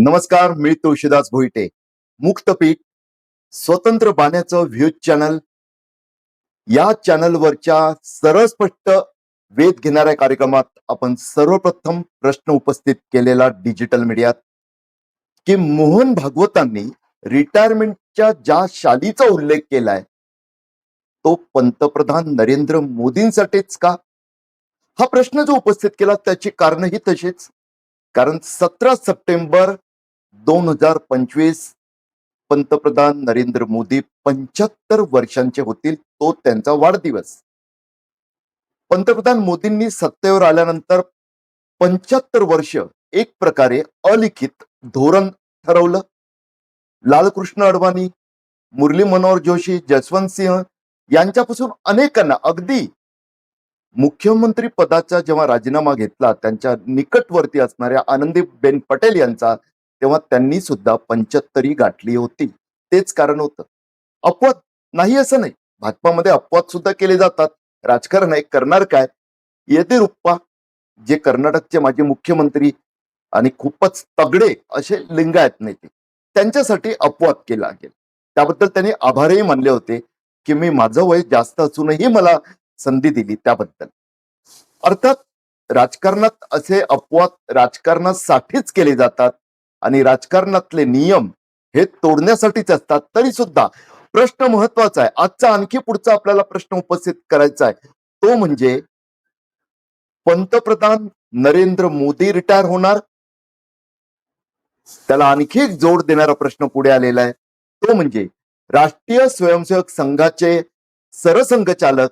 नमस्कार मी तुळशीदास भोईटे. मुक्तपीठ स्वतंत्र बाण्याचं views channel या चॅनलवरच्या सरळ स्पष्ट वेध घेणाऱ्या कार्यक्रमात आपण सर्वप्रथम प्रश्न उपस्थित केलेला डिजिटल मीडियात की मोहन भागवतांनी रिटायरमेंटच्या ज्या शालीचा उल्लेख केलाय तो पंतप्रधान नरेंद्र मोदींसाठीच का? हा प्रश्न जो उपस्थित केला त्याची कारणही तशीच. कारण सतरा सप्टेंबर दोन हजार पंचवीस पंतप्रधान नरेंद्र मोदी पंच्याहत्तर वर्षांचे होतील तो त्यांचा वाढदिवस. पंतप्रधान मोदींनी सत्तेवर आल्यानंतर पंच्याहत्तर वर्ष एक प्रकारे अलिखित धोरण ठरवलं. लालकृष्ण अडवाणी मुरली मनोहर जोशी जसवंत सिंह यांच्यापासून अनेकांना अगदी मुख्यमंत्री पदाचा जेव्हा राजीनामा घेतला त्यांच्या निकटवर्ती असणाऱ्या आनंदीबेन पटेल यांचा तेव्हा त्यांनी सुद्धा पंच्याहत्तरी गाठली होती. तेच कारण होतं. अपवाद नाही असं नाही. भाजपामध्ये अपवाद सुद्धा केले जातात. राजकारण आहे करणार काय? येदियुरप्पा जे कर्नाटकचे माजी मुख्यमंत्री आणि खूपच तगडे असे लिंगायत नेते त्यांच्यासाठी अपवाद केला गेला. त्याबद्दल त्यांनी आभारही मानले होते की मी माझं वय जास्त असूनही मला संधी दिली त्याबद्दल. अर्थात राजकारणात असे अपवाद राजकारणासाठीच केले जातात. आणि राजकारणातले नियम हे तोडण्यासाठीच असतात. तरी सुद्धा प्रश्न महत्त्वाचा आहे. आजचा आणखी पुढचा आपल्याला प्रश्न उपस्थित करायचा आहे. तो म्हणजे पंतप्रधान नरेंद्र मोदी रिटायर होणार? त्याला आणखी एक जोड देणारा प्रश्न पुढे आलेला आहे. तो म्हणजे राष्ट्रीय स्वयंसेवक संघाचे सरसंघचालक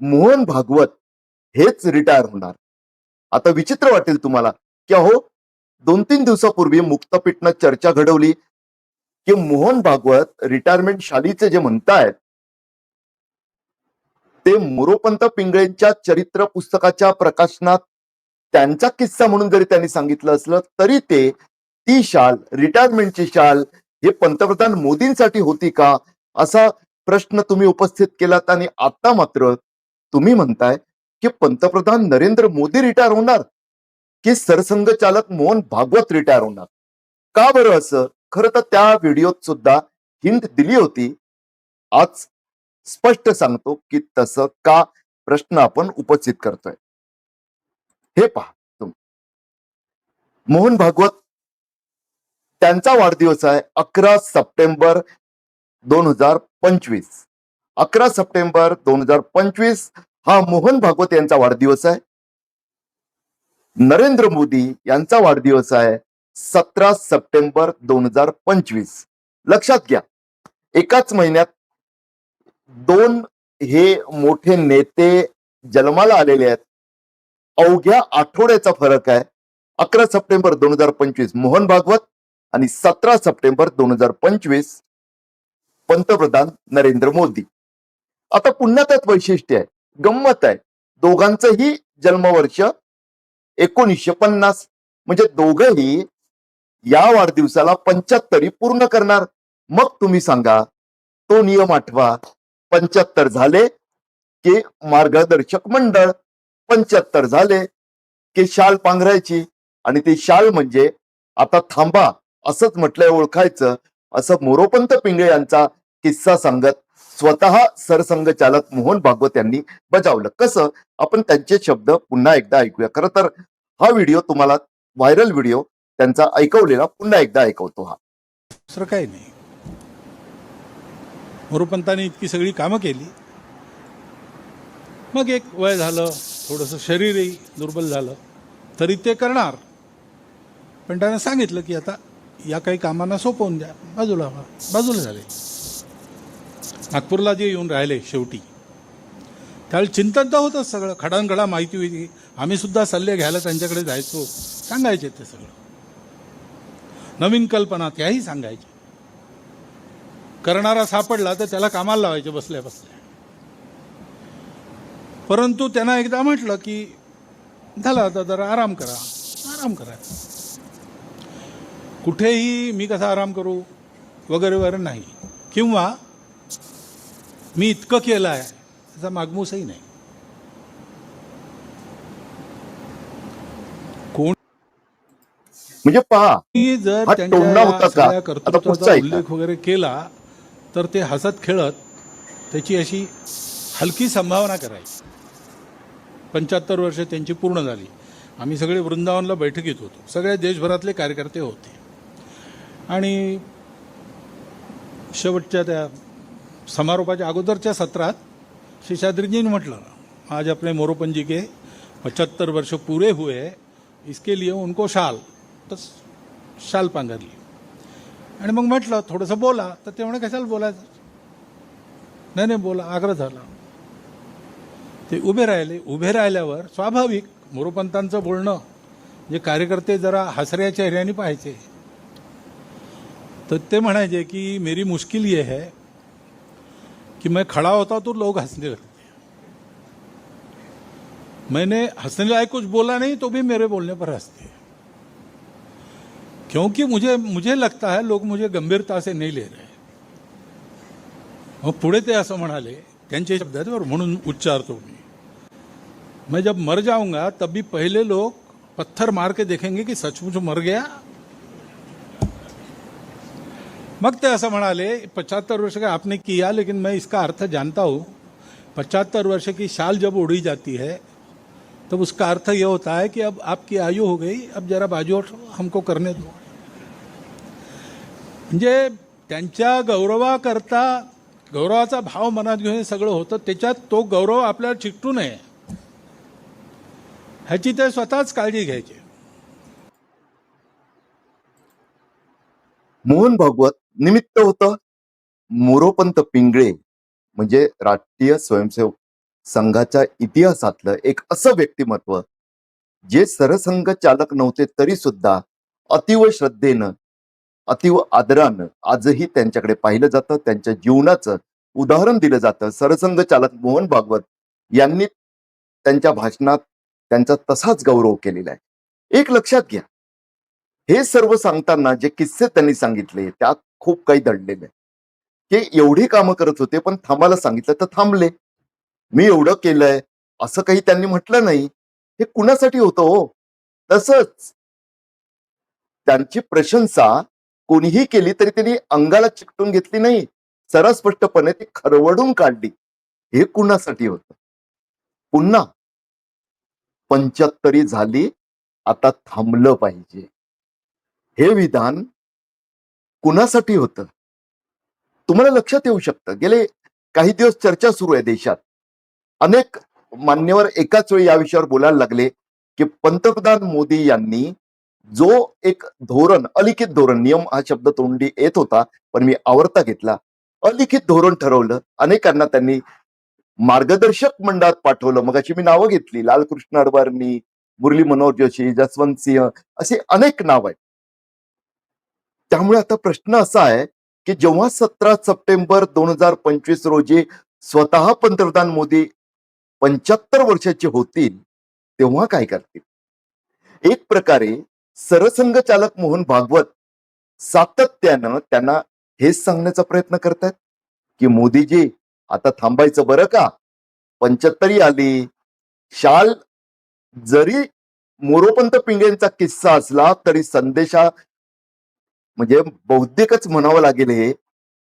मोहन भागवत हेच रिटायर होणार. आता विचित्र वाटेल तुम्हाला की अहो दोन तीन दिवसापूर्वी मुक्तपीठनं चर्चा घडवली की मोहन भागवत रिटायरमेंट शालीचे जे म्हणतायत ते मोरोपंत पिंगळेंच्या चरित्र पुस्तकाच्या प्रकाशनात त्यांचा किस्सा म्हणून जरी त्यांनी सांगितलं असलं तरी ते ती शाल रिटायरमेंटची शाल हे पंतप्रधान मोदींसाठी होती का? असा प्रश्न तुम्ही उपस्थित केलात आणि आता मात्र तुम्ही म्हणताय की पंतप्रधान नरेंद्र मोदी रिटायर होणार? की सरसंघचालक मोहन भागवत रिटायर होणार. का बरं असं? खरं तर त्या व्हिडिओत सुद्धा हिंट दिली होती. आज स्पष्ट सांगतो की तसं का प्रश्न आपण उपस्थित करतोय. हे पहा तुम्ही. मोहन भागवत त्यांचा वाढदिवस आहे अकरा सप्टेंबर दोन हजार पंचवीस. अकरा सप्टेंबर दोन हजार पंचवीस हा मोहन भागवत यांचा वाढदिवस आहे. नरेंद्र मोदी यांचा वाढदिवस आहे सतरा सप्टेंबर दोन हजार पंचवीस. लक्षात घ्या एकाच महिन्यात दोन हे मोठे नेते जन्माला आलेले आहेत. अवघ्या आठवड्याचा फरक आहे. अकरा सप्टेंबर दोन हजार पंचवीस मोहन भागवत आणि सतरा सप्टेंबर दोन हजार पंचवीस पंतप्रधान नरेंद्र मोदी. आता पुन्हा त्यात वैशिष्ट्य आहे गंमत आहे. दोघांचंही जन्मवर्ष एकोणीसशे पन्नास. म्हणजे दोघंही या वाढदिवसाला पंच्याहत्तरी पूर्ण करणार. मग तुम्ही सांगा तो नियम आठवा. पंच्याहत्तर झाले की मार्गदर्शक मंडळ. पंच्याहत्तर झाले की शाल पांघरायची. आणि ती शाल म्हणजे आता थांबा असंच म्हटलंय ओळखायचं. असं मोरोपंत पिंगळे यांचा किस्सा सांगत स्वतः सरसंघचालक मोहन भागवत यांनी बजावलं. कसं? आपण त्यांचे शब्द पुन्हा एकदा ऐकूया. खरं तर हा व्हिडिओ तुम्हाला व्हायरल व्हिडिओ त्यांचा ऐकवलेला पुन्हा एकदा ऐकवतो हा. दुसरं काही नाही. मोरोपंतांनी इतकी सगळी कामं केली. मग एक वय झालं थोडंसं शरीरही दुर्बल झालं तरी ते करणार. पण त्यांना सांगितलं की आता या काही कामांना सोपवून द्या. बाजूला बाजूला झाले. नागपूरला जे येऊन राहिले शेवटी त्यावेळी चिंतन तर होतंच सगळं. खडानखडा माहिती होती. आम्ही सुद्धा सल्ले घ्यायला त्यांच्याकडे जायचो. सांगायचे ते सगळं. नवीन कल्पना त्याही सांगायच्या करणारा सापडला तर त्याला कामाला लावायचे बसल्या बसल्या. परंतु त्यांना एकदा म्हटलं की झालं आता जरा आराम करा. आराम करा. कुठेही मी कसा आराम करू? वगैरे वगैरे नाही. किंवा मी इतकं केलं आहे त्याचा मागमूसही नाही. कोण म्हणजे पहा जर हा त्यांच्या टोमणा या होता का? सगळ्या आता पुढचा कर्तृत्वाचा ऐका. उल्लेख वगैरे केला तर ते हसत खेळत त्याची अशी हलकी संभावना करायची. पंच्याहत्तर वर्ष त्यांची पूर्ण झाली. आम्ही सगळे वृंदावनला बैठकीत होतो. सगळ्या देशभरातले कार्यकर्ते होते. आणि शेवटच्या त्या समारोपाच्या अगोदरच्या सत्रात शेषाद्रीजींनी म्हटलं आज अपने मोरोपन जी के पचहत्तर वर्ष पूरे हुए इसके लिए उनको शाल. तर शाल पांघरली. आणि मग म्हटलं थोडंसं बोला. तर ते म्हणे कशाला बोलायचं? नाही नाही बोला. आग्रह झाला. ते उभे राहिले. उभे राहिल्यावर स्वाभाविक मोरोपंतांचं बोलणं जे कार्यकर्ते जरा हसऱ्या चेहऱ्याने पाहायचे. तर ते म्हणायचे की मेरी मुश्किल ये है कि मैं खड़ा होता तो लोग हंसने लगते। मैंने हंसने लायक कुछ बोला नहीं तो भी मेरे बोलने पर हँसते हैं। क्योंकि मुझे मुझे लगता है लोग मुझे गंभीरता से नहीं ले रहे मग पुढे ते असं म्हणाले त्यांचे शब्द आहेत बरं म्हणून उच्चारतो मैं जब मर जाऊँगा, तब भी पहले लोग पत्थर मार के देखेंगे कि सचमुच मर गया मग ते असं म्हणाले पचहत्तर वर्ष का आपने किया लेकिन मैं इसका अर्थ जानता हूँ। पचहत्तर वर्ष की शाल जब उड़ी जाती है तब उसका अर्थ यह होता है कि अब आपकी आयु हो गई अब जरा बाजू हमको करने दो। म्हणजे त्यांच्या गौरवाकरता गौरवाचा भाव मनात घेऊन सगळं होतं त्याच्यात तो गौरव आपल्याला चिकटू नये. ह्याची ते स्वतःच काळजी घ्यायची. मोहन भागवत निमित्त होतं. मोरोपंत पिंगळे म्हणजे राष्ट्रीय स्वयंसेवक संघाच्या इतिहासातलं एक असं व्यक्तिमत्व जे सरसंघ चालक नव्हते तरी सुद्धा अतिव श्रद्धेनं अतिव आदरानं आजही त्यांच्याकडे पाहिलं जातं. त्यांच्या जीवनाचं उदाहरण दिलं जातं. सरसंघ चालक मोहन भागवत यांनी त्यांच्या भाषणात त्यांचा तसाच गौरव केलेला आहे. एक लक्षात घ्या हे सर्व सांगताना जे किस्से त्यांनी सांगितले त्यात खूप काही दडलेलं. आहे ते एवढी कामं करत होते पण थांबायला सांगितलं तर थांबले. मी एवढं केलंय असं काही त्यांनी म्हटलं नाही. हे कुणासाठी होतं हो? तसंच त्यांची प्रशंसा कोणीही केली तरी त्यांनी अंगाला चिकटून घेतली नाही. सरस्पष्टपणे ती खरवडून काढली. हे कुणासाठी होतं? पुन्हा पंच्याहत्तरी झाली आता थांबलं पाहिजे. हे विधान कुणासाठी होतं? तुम्हाला लक्षात येऊ शकतं. गेले काही दिवस चर्चा सुरू आहे देशात. अनेक मान्यवर एकाच वेळी या विषयावर बोलायला लागले की पंतप्रधान मोदी यांनी जो एक धोरण अलिखित धोरण नियम हा शब्द तोंडी येत होता पण मी आवडता घेतला. अलिखित धोरण ठरवलं. अनेकांना त्यांनी मार्गदर्शक मंडळात पाठवलं. मग अशी मी नावं घेतली. लालकृष्ण अडवाणी मुरली मनोहर जोशी जसवंत सिंह असे अनेक नाव आहेत. त्यामुळे आता प्रश्न असा आहे की जेव्हा सतरा सप्टेंबर दोन हजार पंचवीस रोजी स्वतः पंतप्रधान मोदी पंच्याहत्तर वर्षाचे होतील तेव्हा काय करतील? एक प्रकारे सरसंघ चालक मोहन भागवत सातत्यानं त्यांना हेच सांगण्याचा प्रयत्न करतायत की मोदीजी आता थांबायचं बरं का? पंच्याहत्तरी आली. शाल जरी मोरोपंत पिंगेंचा किस्सा असला तरी संदेशा म्हणजे बौद्धिकच म्हणावं लागेल हे.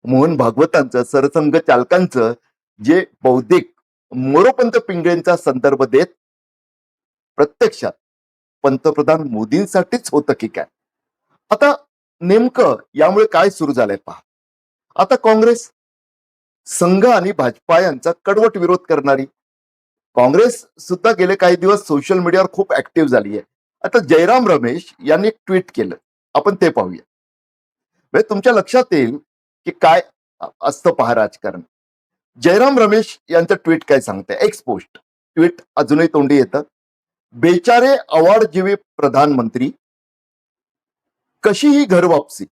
मोहन भागवतांचं सरसंघ चालकांचं जे बौद्धिक मोरोपंत पिंगळेंचा संदर्भ देत प्रत्यक्षात पंतप्रधान मोदींसाठीच होतं की काय? आता नेमकं यामुळे काय सुरू झालंय पहा. आता काँग्रेस संघ आणि भाजपा यांचा कडवट विरोध करणारी. काँग्रेस सुद्धा गेले काही दिवस सोशल मीडियावर खूप ऍक्टिव्ह झाली आहे आता जयराम रमेश यांनी ट्विट केलं. आपण ते पाहूया. म्हणजे तुमच्या लक्षात येईल की काय असतं पहा राजकारण. जयराम रमेश यांचं ट्विट काय सांगतंय? एक्स पोस्ट ट्विट अजूनही तोंडी येतं. बेचारे अवॉर्डजीवी प्रधानमंत्री कशी ही घर वापसी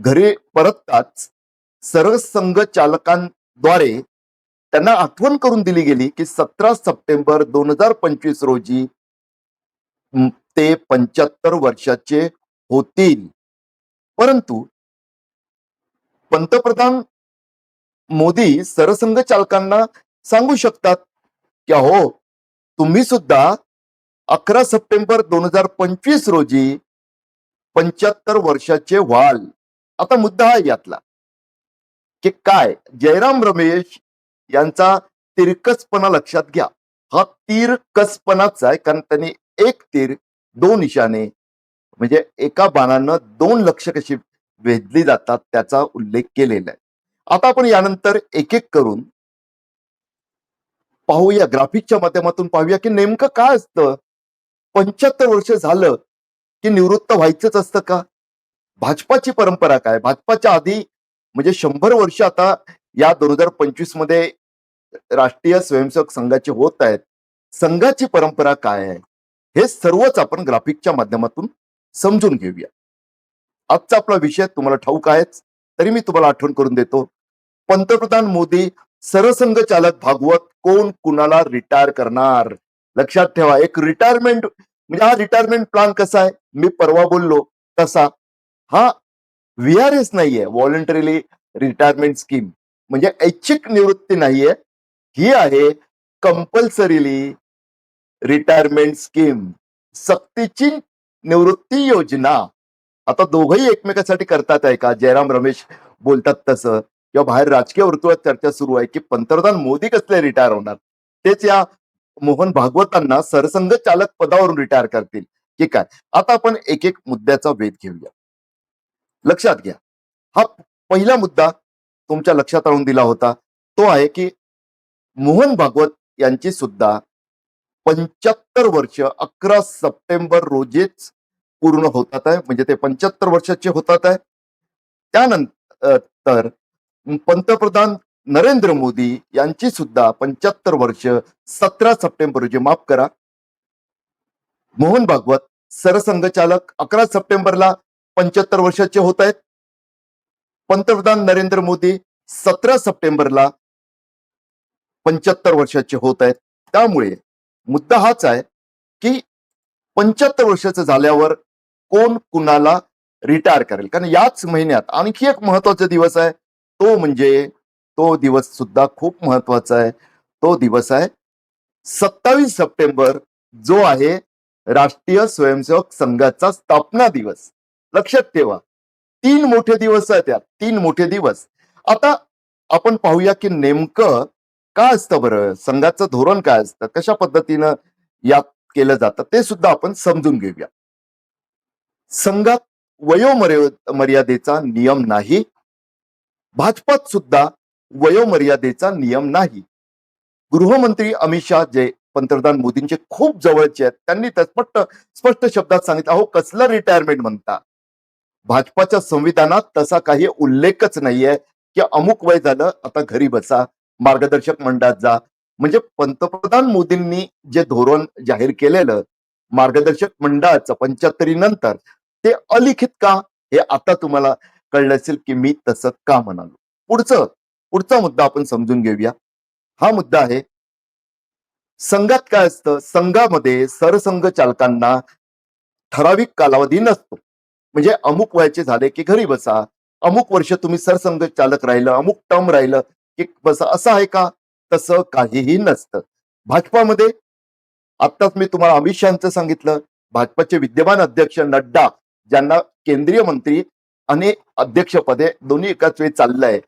घरी परतताच सरसंघ चालकांद्वारे त्यांना आठवण करून दिली गेली की सतरा सप्टेंबर दोन हजार पंचवीस रोजी ते पंच्याहत्तर वर्षाचे होतील. परंतु पंतप्रधान मोदी सरसंघ चालकांना सांगू शकतात की अहो तुम्ही सुद्धा अकरा सप्टेंबर दोन हजार पंचवीस रोजी पंच्याहत्तर वर्षाचे व्हाल. आता मुद्दा हा यातला की काय? जयराम रमेश यांचा तिरकसपणा लक्षात घ्या. हा तिरकसपणाच आहे कारण त्यांनी एक तीर दोन इशाने म्हणजे एका बाणानं दोन लक्ष कशी वेधली जातात त्याचा उल्लेख केलेला आहे. आता आपण यानंतर एक एक करून पाहूया. ग्राफिकच्या माध्यमातून पाहूया की नेमकं काय असतं? पंच्याहत्तर वर्ष झालं की निवृत्त व्हायचंच असतं का? भाजपाची परंपरा काय? भाजपाच्या आधी म्हणजे शंभर वर्ष आता या दोन हजार पंचवीसमध्ये राष्ट्रीय स्वयंसेवक संघाचे होत आहेत. संघाची परंपरा काय आहे? हे सर्वच आपण ग्राफिकच्या माध्यमातून समजून घेऊया. आजचा आपला विषय तुम्हाला ठाऊक आहेच तरी मी तुम्हाला आठवण करून देतो. पंतप्रधान मोदी सरसंघ चालक भागवत कोण कुणाला रिटायर करणार? लक्षात ठेवा एक रिटायरमेंट म्हणजे हा रिटायरमेंट प्लॅन कसा आहे? मी परवा बोललो तसा. हा व्ही आर एस नाहीये व्हॉलंटरीली रिटायरमेंट स्कीम म्हणजे ऐच्छिक निवृत्ती नाहीये. ही आहे कंपल्सरीली रिटायरमेंट स्कीम सक्तीची निवृत्ती योजना. आता दोघंही एकमेकासाठी करतात आहे का? जयराम रमेश बोलतात तसं. किंवा बाहेर राजकीय वर्तुळात चर्चा सुरू आहे की पंतप्रधान मोदी कसले रिटायर होणार? तेच या मोहन भागवतांना सरसंघ चालक पदावरून रिटायर करतील. की काय आता आपण एक एक मुद्द्याचा वेध घेऊया. लक्षात घ्या. हा पहिला मुद्दा तुमच्या लक्षात आणून दिला होता. तो आहे की मोहन भागवत यांची सुद्धा पंच्याहत्तर वर्ष अकरा सप्टेंबर रोजीच पूर्ण होतात आहे. म्हणजे ते पंच्याहत्तर वर्षाचे होतात आहे. त्यानंतर पंतप्रधान नरेंद्र मोदी यांची सुद्धा पंच्याहत्तर वर्ष सतरा सप्टेंबर रोजी माफ करा. मोहन भागवत सरसंघचालक अकरा सप्टेंबरला पंच्याहत्तर वर्षाचे होत आहेत. पंतप्रधान नरेंद्र मोदी सतरा सप्टेंबरला पंच्याहत्तर वर्षाचे होत आहेत. त्यामुळे मुद्दा हाच आहे की पंच्याहत्तर वर्षाचं झाल्यावर कोण कुणाला रिटायर करेल? कारण याच महिन्यात आणखी एक महत्त्वाचा दिवस आहे. तो म्हणजे तो दिवस सुद्धा खूप महत्त्वाचा आहे. तो दिवस आहे सत्तावीस सप्टेंबर जो आहे राष्ट्रीय स्वयंसेवक संघाचा स्थापना दिवस. लक्षात ठेवा. तीन मोठे दिवस आहेत त्यात तीन मोठे दिवस. आता आपण पाहूया की नेमकं काय असतं बरं? संघाचं धोरण काय असतं? कशा पद्धतीनं यात केलं जातं? ते सुद्धा आपण समजून घेऊया. संघात वयोमर्य मर्यादेचा नियम नाही. भाजपात सुद्धा वयोमर्यादेचा नियम नाही. गृहमंत्री अमित शहा जे पंतप्रधान मोदींचे खूप जवळचे आहेत त्यांनी स्पष्ट स्पष्ट शब्दात सांगितलं अहो कसलं रिटायरमेंट म्हणता? भाजपाच्या संविधानात तसा काही उल्लेखच नाहीये की अमुक वय झालं आता घरी बसा मार्गदर्शक मंडळात जा. म्हणजे पंतप्रधान मोदींनी जे धोरण जाहीर केलेलं मार्गदर्शक मंडळाचं पंच्याहत्तरी नंतर ते अलिखित का? हे आता तुम्हाला कळलं असेल की मी तसं का म्हणालो. पुढचं पुढचा मुद्दा आपण समजून घेऊया. हा मुद्दा आहे संघात काय असतं? संघामध्ये सरसंघ चालकांना ठराविक कालावधी नसतो. म्हणजे अमुक वयाचे झाले की घरी बसा अमुक वर्ष तुम्ही सरसंघ चालक राहिलं अमुक टर्म राहिलं की बसा असं आहे का? तसं काहीही नसतं. भाजपामध्ये आत्ताच मी तुम्हाला अमित शहाचं सांगितलं. भाजपाचे विद्यमान अध्यक्ष नड्डा ज्यांना केंद्रीय मंत्री आणि अध्यक्षपदे दोन्ही एकाच वेळी चाललंय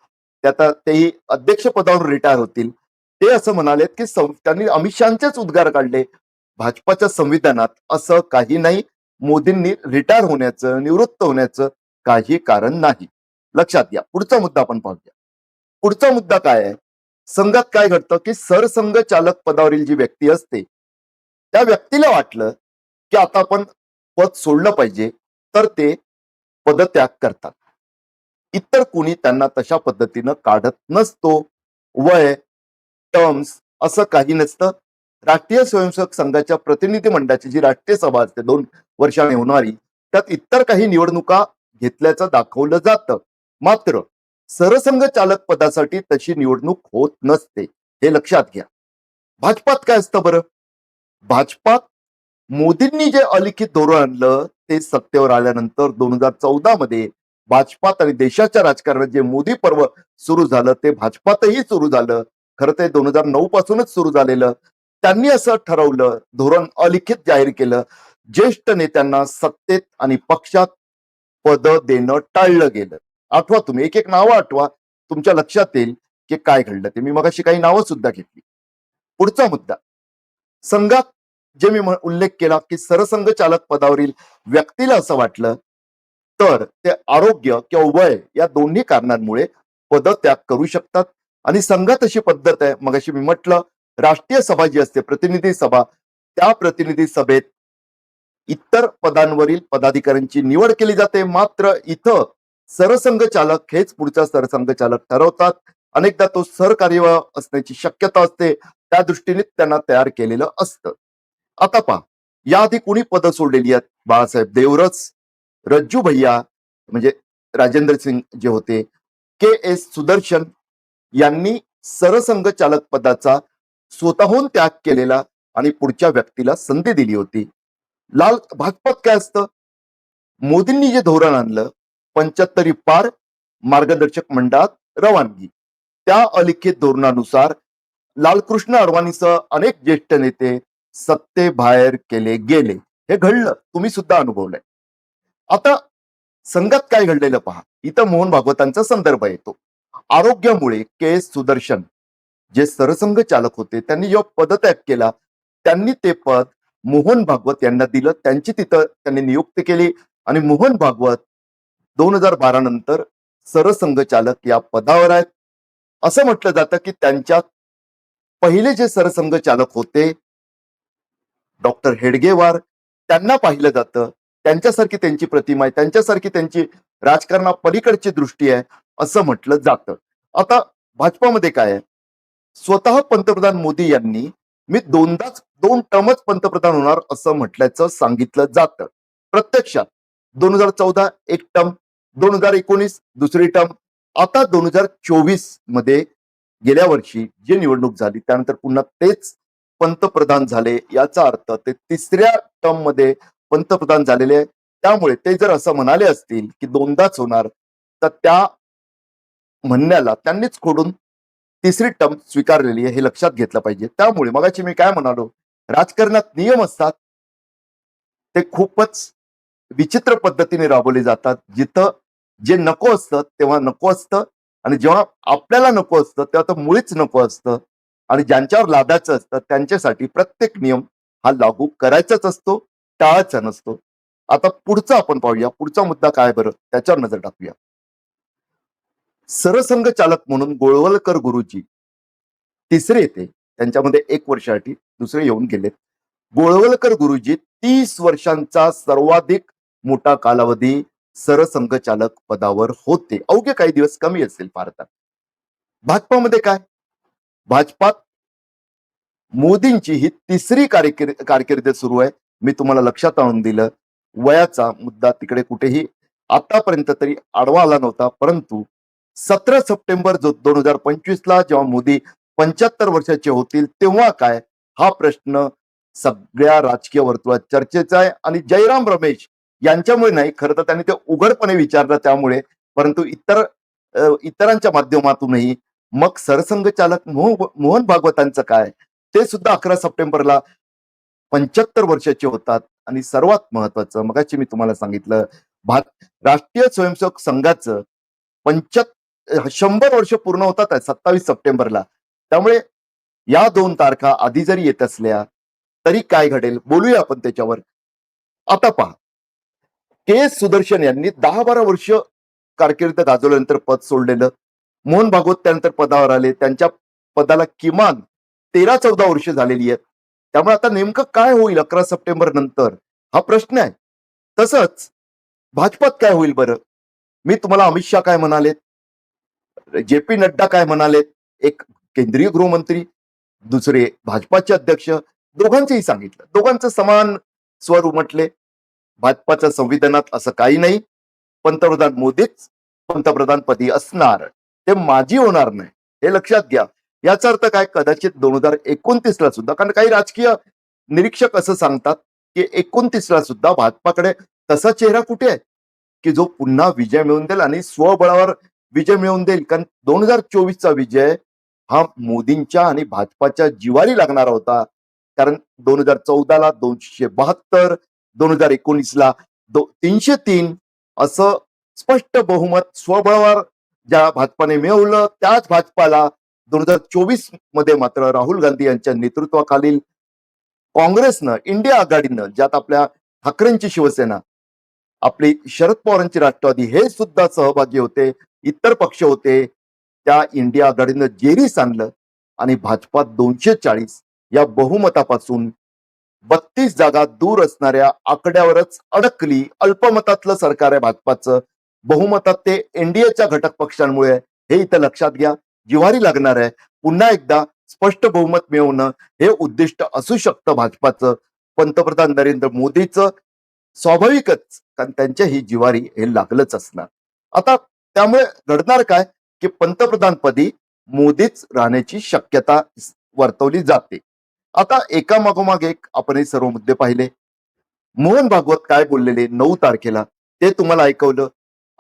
ते तेही अध्यक्षपदावरून रिटायर होतील. ते असं म्हणालेत की सं- त्यांनी अमित शहाचेच उद्गार काढले. भाजपाच्या संविधानात असं काही नाही. मोदींनी रिटायर होण्याचं निवृत्त होण्याचं काही कारण नाही. लक्षात घ्या. पुढचा मुद्दा आपण पाहूया. पुढचा मुद्दा काय आहे? संघात काय घडतं की सरसंघ चालक पदावरील जी व्यक्ती असते त्या व्यक्तीला वाटलं की आता आपण पद सोडलं पाहिजे तर ते पदत्याग करतात. इतर कुणी त्यांना तशा पद्धतीनं काढत नसतो. वय टर्म्स असं काही नसतं. राष्ट्रीय स्वयंसेवक संघाच्या प्रतिनिधी मंडळाची जी राष्ट्रीय सभा असते दोन वर्षांनी होणारी त्यात इतर काही निवडणुका घेतल्याचं दाखवलं जातं. मात्र सरसंघ चालक पदासाठी तशी निवडणूक होत नसते. हे लक्षात घ्या. भाजपात काय असतं बरं? भाजपात मोदींनी जे अलिखित धोरण आणलं ते सत्तेवर आल्यानंतर दोन हजार चौदा मध्ये भाजपात आणि देशाच्या राजकारणात जे मोदी पर्व सुरू झालं ते भाजपातही सुरू झालं. खरं ते दोन हजार नऊ पासूनच सुरू झालेलं. त्यांनी असं ठरवलं धोरण अलिखित जाहीर केलं. ज्येष्ठ नेत्यांना सत्तेत आणि पक्षात पद देणं टाळलं गेलं. आठवा तुम्ही. एक एक नावं आठवा. तुमच्या लक्षात येईल की काय घडलं ते. मी मगाशी काही नावं सुद्धा घेतली. पुढचा मुद्दा. संघात जे मी उल्लेख केला की सरसंघ चालक पदावरील व्यक्तीला असं वाटलं तर ते आरोग्य किंवा वय या दोन्ही कारणांमुळे पदत्याग करू शकतात. आणि संघात अशी पद्धत आहे मगाशी मी म्हटलं राष्ट्रीय सभा जी असते प्रतिनिधी सभा त्या प्रतिनिधी सभेत इतर पदांवरील पदाधिकाऱ्यांची निवड केली जाते. मात्र इथं सरसंघ चालक हेच पुढचा सरसंघ चालक ठरवतात. अनेकदा तो सरकार्यवाह असण्याची शक्यता असते. त्या दृष्टीने त्यांना तयार केलेलं असतं. आता पहा. याआधी कुणी पदं सोडलेली आहेत? बाळासाहेब देवरस रज्जू भैया म्हणजे राजेंद्र सिंग जे होते के एस सुदर्शन यांनी सरसंघचालक पदाचा स्वतःहून त्याग केलेला आणि पुढच्या व्यक्तीला संधी दिली होती. लाल भाजपात काय असतं? मोदींनी जे धोरण आणलं पंच्याहत्तरी पार मार्गदर्शक मंडळात रवानगी. त्या अलिखित धोरणानुसार लालकृष्ण अडवाणीसह अनेक ज्येष्ठ नेते सत्तेबाहेर केले गेले. हे घडलं. तुम्ही सुद्धा अनुभवलंय. आता संघात काय घडलेलं पहा. इथं मोहन भागवतांचा संदर्भ येतो. आरोग्यामुळे के सुदर्शन. जे सरसंघ चालक होते त्यांनी जो पदत्याग केला त्यांनी ते पद मोहन भागवत यांना दिलं. त्यांची तिथं त्यांनी नियुक्ती केली आणि मोहन भागवत दोन हजार बारा नंतर सरसंघ चालक या पदावर आहेत. असं म्हटलं जातं की त्यांच्या पहिले जे सरसंघ चालक होते डॉक्टर हेडगेवार त्यांना पाहिलं जातं. त्यांच्यासारखी त्यांची प्रतिमा आहे त्यांच्यासारखी त्यांची राजकारणा पलीकडची दृष्टी आहे असं म्हटलं जातं. आता भाजपामध्ये काय आहे? स्वतः पंतप्रधान मोदी यांनी मी दोनदाच दोन टर्मच पंतप्रधान होणार असं म्हटल्याचं सांगितलं जातं. प्रत्यक्षात दोन हजार चौदा एक टर्म दोन हजार एकोणीस दुसरी टर्म आता दोन हजार चोवीसमध्ये गेल्या वर्षी जी निवडणूक झाली त्यानंतर पुन्हा तेच पंतप्रधान झाले याचा अर्थ ते तिसऱ्या टर्ममध्ये पंतप्रधान झालेले आहे त्यामुळे ते जर असं म्हणाले असतील की दोनदाच होणार तर त्या म्हणण्याला त्यांनीच खोडून तिसरी टर्म स्वीकारलेली आहे हे लक्षात घेतलं पाहिजे. त्यामुळे मगाची मी काय म्हणालो राजकारणात नियम असतात ते खूपच विचित्र पद्धतीने राबवले जातात. जिथं जे नको असतं तेव्हा नको असतं. आणि जेव्हा आपल्याला नको असतं तेव्हा तर मुळीच नको असतं. आणि ज्यांच्यावर लादायचं असतं त्यांच्यासाठी प्रत्येक नियम हा लागू करायचाच असतो टाळायचा नसतो. आता पुढचा आपण पाहूया. पुढचा मुद्दा काय बरं? त्याच्यावर नजर टाकूया. सरसंघ चालक म्हणून गोळवलकर गुरुजी तिसरे येते. त्यांच्यामध्ये एक वर्षासाठी दुसरे येऊन गेलेत. गोळवलकर गुरुजी तीस वर्षांचा सर्वाधिक मोठा कालावधी सरसंघचालक पदावर होते. अवघे काही दिवस कमी असेल भारतात भाजपामध्ये काय? भाजपात मोदींची ही तिसरी कारकीर कारकिर्द सुरू आहे. मी तुम्हाला लक्षात आणून दिलं. वयाचा मुद्दा तिकडे कुठेही आतापर्यंत तरी आडवा आला नव्हता. परंतु सतरा सप्टेंबर जो दोन हजार पंचवीस ला जेव्हा मोदी पंच्याहत्तर वर्षाचे होतील तेव्हा काय? हा प्रश्न सगळ्या राजकीय वर्तुळात चर्चेचा आहे. आणि जयराम रमेश यांच्यामुळे नाही खरं तर त्यांनी ते उघडपणे विचारलं त्यामुळे. परंतु इतर इतरांच्या माध्यमातूनही मग सरसंघ चालक मोह मोहन भागवतांचं काय? ते सुद्धा अकरा सप्टेंबरला पंच्याहत्तर वर्षाचे होतात. आणि सर्वात महत्वाचं मगाची मी तुम्हाला सांगितलं भारत राष्ट्रीय स्वयंसेवक संघाचं पंच्याहत्तर शंभर वर्ष पूर्ण होतात आहे सत्तावीस सप्टेंबरला. त्यामुळे या दोन तारखा आधी जरी येत असल्या तरी काय घडेल? बोलूया आपण त्याच्यावर. आता पहा. के सुदर्शन यांनी दहा बारा वर्ष कारकीर्द गाजवल्यानंतर पद सोडलेलं मोहन भागवत त्यानंतर पदावर आले त्यांच्या पदाला किमान तेरा चौदा वर्ष झालेली आहेत. त्यामुळे आता नेमकं काय होईल अकरा सप्टेंबर नंतर? हा प्रश्न आहे. तसंच भाजपात काय होईल बरं? मी तुम्हाला अमित शहा काय म्हणालेत? जे पी नड्डा काय म्हणालेत? एक केंद्रीय गृहमंत्री दुसरे भाजपाचे अध्यक्ष दोघांचेही सांगितलं. दोघांचं समान स्वर उमटले भाजपाच्या संविधानात असं काही नाही. पंतप्रधान मोदीच पंतप्रधानपदी असणार. ते माजी होणार नाही. हे लक्षात घ्या. याचा अर्थ काय? कदाचित दोन हजार एकोणतीस ला सुद्धा कारण काही राजकीय निरीक्षक असं सांगतात की एकोणतीस ला सुद्धा भाजपाकडे तसा चेहरा कुठे आहे? की जो पुन्हा विजय मिळवून देईल आणि स्वबळावर विजय मिळवून देईल. कारण दोन हजार चोवीसचा विजय हा मोदींच्या आणि भाजपाच्या जिवारी लागणारा होता. कारण दोन हजार चौदाला दोनशे बहात्तर दोन हजार एकोणीसला दो तीनशे तीन असं स्पष्ट बहुमत स्वबळावर ज्या भाजपाने मिळवलं त्याच भाजपाला दोन हजार चोवीसमध्ये मात्र राहुल गांधी यांच्या नेतृत्वाखालील काँग्रेसनं इंडिया आघाडीनं ज्यात आपल्या ठाकरेंची शिवसेना आपली शरद पवारांची राष्ट्रवादी हे सुद्धा सहभागी होते इतर पक्ष होते त्या इंडिया आघाडीनं जेरीस आणलं आणि भाजपात दोनशे चाळीस या बहुमतापासून बत्तीस जागा दूर असणाऱ्या आकड्यावरच अडकली अल्पमतातलं सरकार आहे भाजपाचं. बहुमतात ते एनडीएच्या घटक पक्षांमुळे हे इथं लक्षात घ्या. जिव्हारी लागणार आहे. पुन्हा एकदा स्पष्ट बहुमत मिळवणं हे उद्दिष्ट असू शकतं भाजपाचं. पंतप्रधान नरेंद्र मोदीचं स्वाभाविकच कारण त्यांच्या ही जिवारी हे लागलंच असणार. आता त्यामुळे घडणार काय? की पंतप्रधानपदी मोदीच राहण्याची शक्यता वर्तवली जाते. आता एका मागोमाग एक आपण हे सर्व मुद्दे पाहिले. मोहन भागवत काय बोललेले नऊ तारखेला ते तुम्हाला ऐकवलं.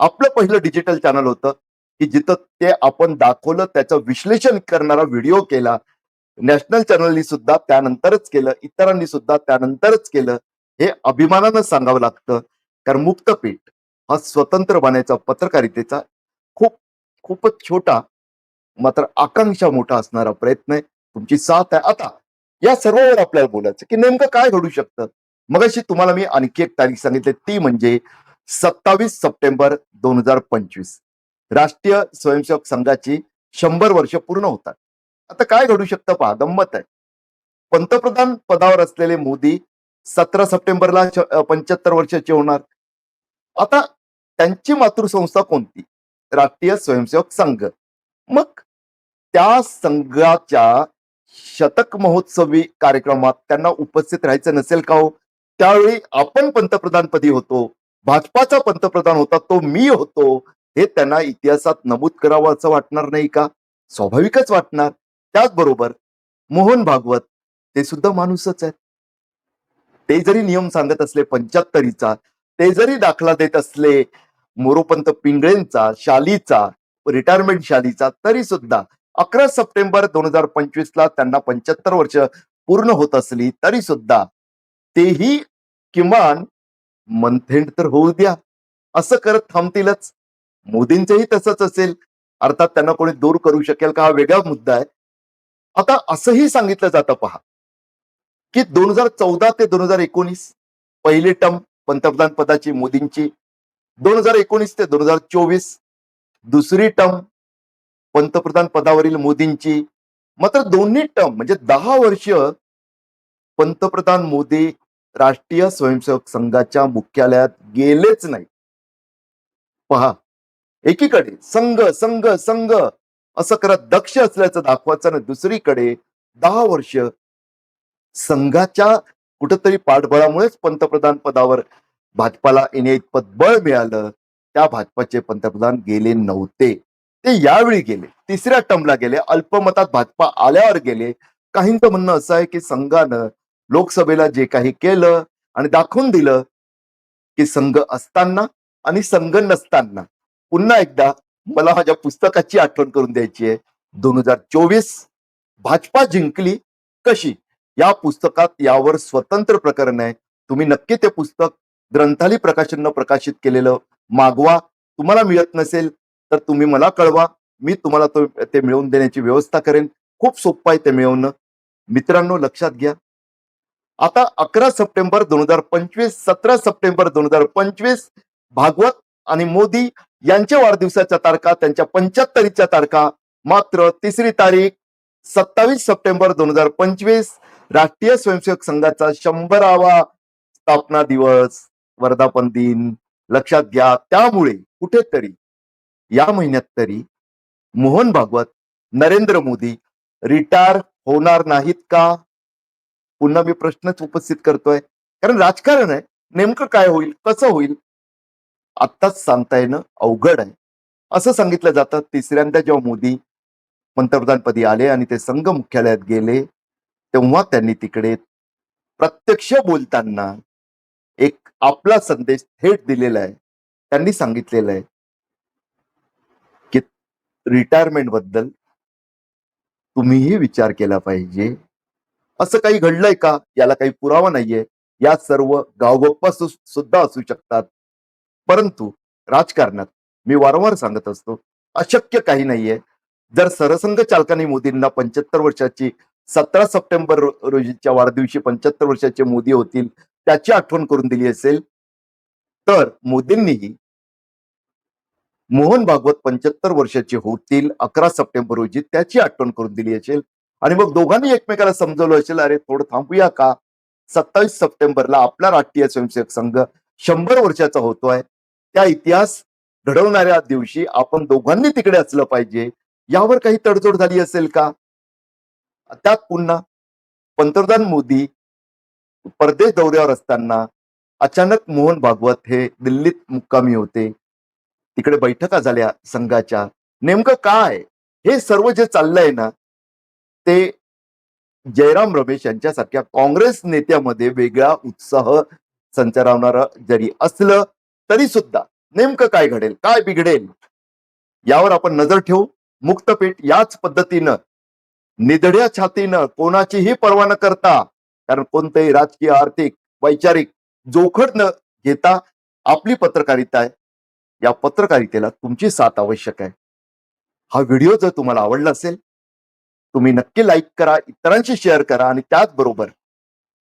आपलं पहिलं डिजिटल चॅनल होतं की जिथं ते आपण दाखवलं त्याचं विश्लेषण करणारा व्हिडिओ केला. नॅशनल चॅनलनी सुद्धा त्यानंतरच केलं इतरांनी सुद्धा त्यानंतरच केलं. हे अभिमानानं सांगावं लागतं. कारण मुक्तपीठ हा स्वतंत्र बनायचा पत्रकारितेचा खूप खूपच छोटा मात्र आकांक्षा मोठा असणारा प्रयत्न आहे. तुमची साथ आहे. आता या सर्वांवर आपल्याला बोलायचं की नेमकं काय घडू शकतं? मगाशी तुम्हाला मी आणखी एक तारीख सांगितली ती म्हणजे सत्तावीस सप्टेंबर दोन हजार पंचवीस. राष्ट्रीय स्वयंसेवक संघाची शंभर वर्ष पूर्ण होतात. आता काय घडू शकतं पहा गंमत आहे. पंतप्रधान पदावर असलेले मोदी सतरा सप्टेंबरला पंच्याहत्तर वर्षाचे होणार. आता त्यांची मातृसंस्था कोणती? राष्ट्रीय स्वयंसेवक संघ. मग त्या संघाच्या शतक महोत्सवी कार्यक्रमात त्यांना उपस्थित राहायचं नसेल का हो? त्यावेळी आपण पंतप्रधानपदी होतो भाजपाचा पंतप्रधान होता तो मी होतो हे त्यांना इतिहासात नमूद करावं असं वाटणार नाही का? स्वाभाविकच वाटणार. त्याचबरोबर मोहन भागवत ते सुद्धा माणूसच आहेत. ते जरी नियम सांगत असले पंच्याहत्तरीचा ते जरी दाखला देत असले मोरोपंत पिंगळेंचा शालीचा रिटायरमेंट शालीचा तरी सुद्धा अकरा सप्टेंबर दोन हजार पंचवीस ला त्यांना पंच्याहत्तर वर्ष पूर्ण होत असली तरी सुद्धा तेही किमान मंथेंड तर होऊ द्या. असं करत थांबतीलच. मोदींचंही तसंच असेल. अर्थात त्यांना कोणी दूर करू शकेल का हा वेगळा मुद्दा आहे. आता असंही सांगितलं जातं पहा की दोन हजार चौदा ते दोन हजार एकोणीस पहिली टर्म पंतप्रधान पदाची मोदींची दोन हजार एकोणीस ते दोन हजार चोवीस दुसरी टर्म पंतप्रधान पदावरील मोदींची. मात्र दोन्ही टर्म म्हणजे दहा वर्ष पंतप्रधान मोदी राष्ट्रीय स्वयंसेवक संघाच्या मुख्यालयात गेलेच नाही पहा एकीकडे संघ संघ संघ असं करत दक्ष असल्याचं दाखवायचं आणि दुसरीकडे दहा वर्ष संघाच्या कुठंतरी पाठबळामुळेच पंतप्रधान पदावर भाजपाला येण्या इतपत बळ मिळालं. त्या भाजपाचे पंतप्रधान गेले नव्हते. ते यावेळी गेले. तिसऱ्या टर्मला गेले. अल्पमतात भाजपा आल्यावर गेले. काहींचं म्हणणं असं आहे की संघानं लोकसभेला जे काही केलं आणि दाखवून दिलं की संघ असताना आणि संघ नसताना पुन्हा एकदा मला माझ्या पुस्तकाची आठवण करून द्यायची आहे. दोन हजार चोवीस भाजपा जिंकली कशी? या पुस्तकात यावर स्वतंत्र प्रकरण आहे. तुम्ही नक्की ते पुस्तक ग्रंथाली प्रकाशननं प्रकाशित केलेलं मागवा. तुम्हाला मिळत नसेल तर तुम्ही मला कळवा. मी तुम्हाला तो ते मिळवून देण्याची व्यवस्था करेन. खूप सोपं आहे ते मिळवणं. मित्रांनो लक्षात घ्या. आता अकरा सप्टेंबर दोन हजार पंचवीस सतरा सप्टेंबर दोन हजार पंचवीस भागवत आणि मोदी यांच्या वाढदिवसाच्या तारखा त्यांच्या पंच्याहत्तरीच्या तारखा मात्र तिसरी तारीख सत्तावीस सप्टेंबर दोन हजार पंचवीस राष्ट्रीय स्वयंसेवक संघाचा शंभरावा स्थापना दिवस वर्धापन दिन. लक्षात घ्या. त्यामुळे कुठेतरी या महिन्यात तरी मोहन भागवत नरेंद्र मोदी रिटायर होणार नाहीत का? पुन्हा मी प्रश्नच उपस्थित करतोय. कारण राजकारण आहे. नेमकं काय होईल? कसं होईल? आत्ताच सांगता येणं अवघड आहे. असं सांगितलं जातं. तिसऱ्यांदा जेव्हा मोदी पंतप्रधानपदी आले आणि ते संघ मुख्यालयात गेले तेव्हा त्यांनी तिकडे प्रत्यक्ष बोलताना एक आपला संदेश थेट दिलेला आहे. त्यांनी सांगितलेलं आहे. रिटायरमेंटबद्दल तुम्हीही विचार केला पाहिजे. असं काही घडलंय का? याला काही पुरावा नाहीये. या सर्व गावगप्पा सुद्धा असू शकतात. परंतु राजकारणात मी वारंवार सांगत असतो अशक्य काही नाहीये. जर सरसंघ चालकांनी मोदींना पंच्याहत्तर वर्षाची सतरा सप्टेंबर रोजीच्या वाढदिवशी पंच्याहत्तर वर्षाचे मोदी होतील त्याची आठवण करून दिली असेल तर मोदींनीही मोहन भागवत पंच्याहत्तर वर्षाचे होतील अकरा सप्टेंबर रोजी त्याची आठवण करून दिली असेल. आणि मग दोघांनी एकमेकाला समजवलं असेल अरे थोडं थांबूया का? सत्तावीस सप्टेंबरला आपला राष्ट्रीय स्वयंसेवक संघ शंभर वर्षाचा होतोय. त्या इतिहास घडवणाऱ्या दिवशी आपण दोघांनी तिकडे असलं पाहिजे. यावर काही तडजोड झाली असेल का? त्यात पुन्हा पंतप्रधान मोदी परदेश दौऱ्यावर असताना अचानक मोहन भागवत हे दिल्लीत मुक्कामी होते. तिकडे बैठका झाल्या संघाच्या. नेमकं काय? हे सर्व जे चाललंय ना ते जयराम रमेश यांच्यासारख्या काँग्रेस नेत्यामध्ये वेगळा उत्साह संचारवणार जरी असलं तरी सुद्धा नेमकं काय घडेल? काय बिघडेल? यावर आपण नजर ठेवू. मुक्तपीठ याच पद्धतीनं निधड्या छातीनं कोणाचीही पर्वा न करता कारण कोणतंही राजकीय आर्थिक वैचारिक जोखड न घेता आपली पत्रकारिता आहे. या पत्रकारितेला तुमची साथ आवश्यक आहे. हा व्हिडिओ जर तुम्हाला आवडला असेल तुम्ही नक्की लाईक करा इतरांशी शेअर करा आणि त्याचबरोबर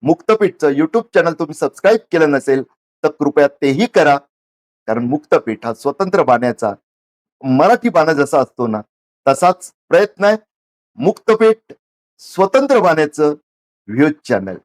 मुक्तपीठचं युट्यूब चॅनल तुम्ही सबस्क्राईब केलं नसेल तर कृपया तेही करा. कारण मुक्तपीठ हा स्वतंत्र बाण्याचा मराठी बाणा जसा असतो ना तसाच प्रयत्न आहे. मुक्तपीठ स्वतंत्र बाण्याचं व्ह्यूज चॅनल